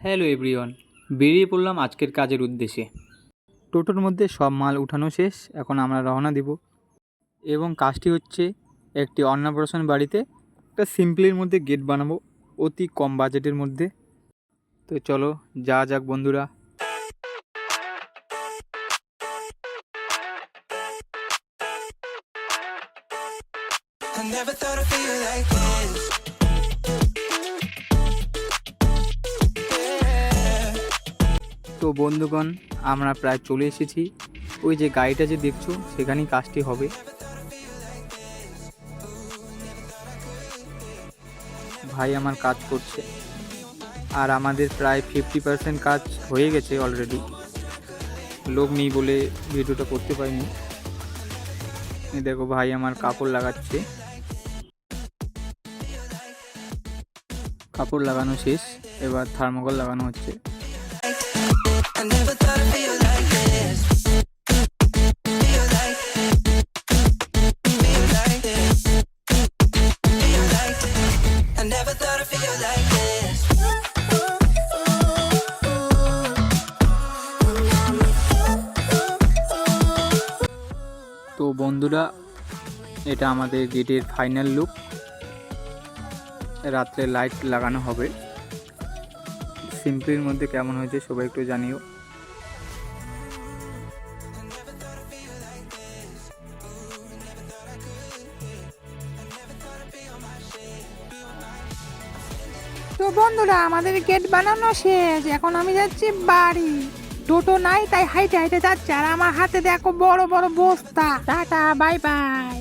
Hello everyone, বেরিয়ে পড়লাম আজকের কাজের উদ্দেশ্যে। টোটোর মধ্যে সব মাল উঠানো শেষ, এখন আমরা রওনা দিব। এবং কাজটি হচ্ছে একটি অন্নপ্রাশন বাড়িতে একটা সিম্পলের মধ্যে গেট বানাবো, অতি কম বাজেটের মধ্যে। তো চলো যা যাক বন্ধুরা। I never thought I'd feel like this. তো বন্ধুগণ, আমরা প্রায় চলে এসেছি। ওই যে গাড়িটা যে দেখছ, সেখানেই কাজটি হবে। ভাই আমার কাজ করছে। আর আমাদের প্রায় ফিফটি পার্সেন্ট কাজ হয়ে গেছে অলরেডি লোক নেই বলে ভিডিওটা করতে পারিনি। দেখো ভাই আমার কাপড় লাগাচ্ছে। কাপড় লাগানো শেষ, এবার থার্মোকল লাগানো হচ্ছে। তো বন্ধুরা এটা আমাদের গেটের ফাইনাল লুক রাত্রে লাইট লাগানো হবে। সিম্পলের মধ্যে কেমন হয়েছে সবাই একটু জানিও। তো বন্ধুরা, আমাদের গেট বানানো শেষ। এখন আমি যাচ্ছি বাড়ি। টোটো নাই, তাই হাইটে হাইটে যাচ্ছে। আর আমার হাতে দেখো বড় বড় বস্তা। Tata bye bye